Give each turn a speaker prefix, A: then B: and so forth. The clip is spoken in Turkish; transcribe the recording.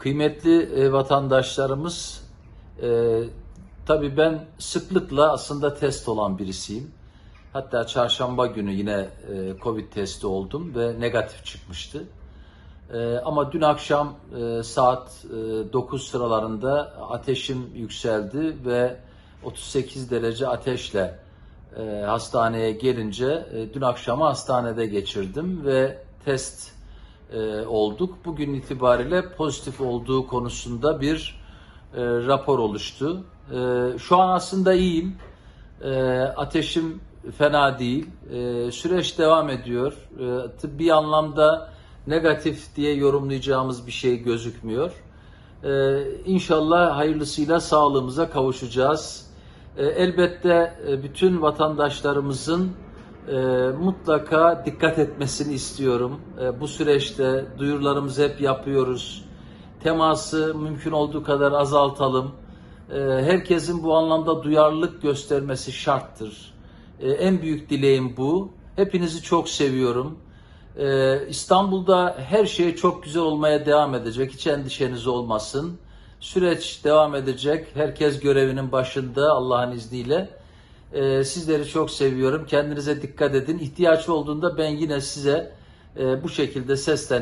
A: Kıymetli e, vatandaşlarımız, e, tabii ben sıklıkla aslında test olan birisiyim. Hatta çarşamba günü yine e, Covid testi oldum ve negatif çıkmıştı. Ama dün akşam saat e, 9 sıralarında ateşim yükseldi ve 38 derece ateşle hastaneye gelince dün akşamı hastanede geçirdim ve test e, olduk. Bugün itibariyle pozitif olduğu konusunda bir e, rapor oluştu. E, şu an aslında iyiyim. E, ateşim fena değil. E, süreç devam ediyor. E, tıbbi anlamda negatif diye yorumlayacağımız bir şey gözükmüyor. E, inşallah hayırlısıyla sağlığımıza kavuşacağız. E, elbette e, bütün vatandaşlarımızın e, mutlaka dikkat etmesini istiyorum. E, bu süreçte duyurularımızı hep yapıyoruz. Teması mümkün olduğu kadar azaltalım. E, herkesin bu anlamda duyarlılık göstermesi şarttır. E, en büyük dileğim bu. Hepinizi çok seviyorum. Ee, İstanbul'da her şey çok güzel olmaya devam edecek. Hiç endişeniz olmasın. Süreç devam edecek. Herkes görevinin başında Allah'ın izniyle. Ee, sizleri çok seviyorum. Kendinize dikkat edin. İhtiyaç olduğunda ben yine size e, bu şekilde seslenmeyi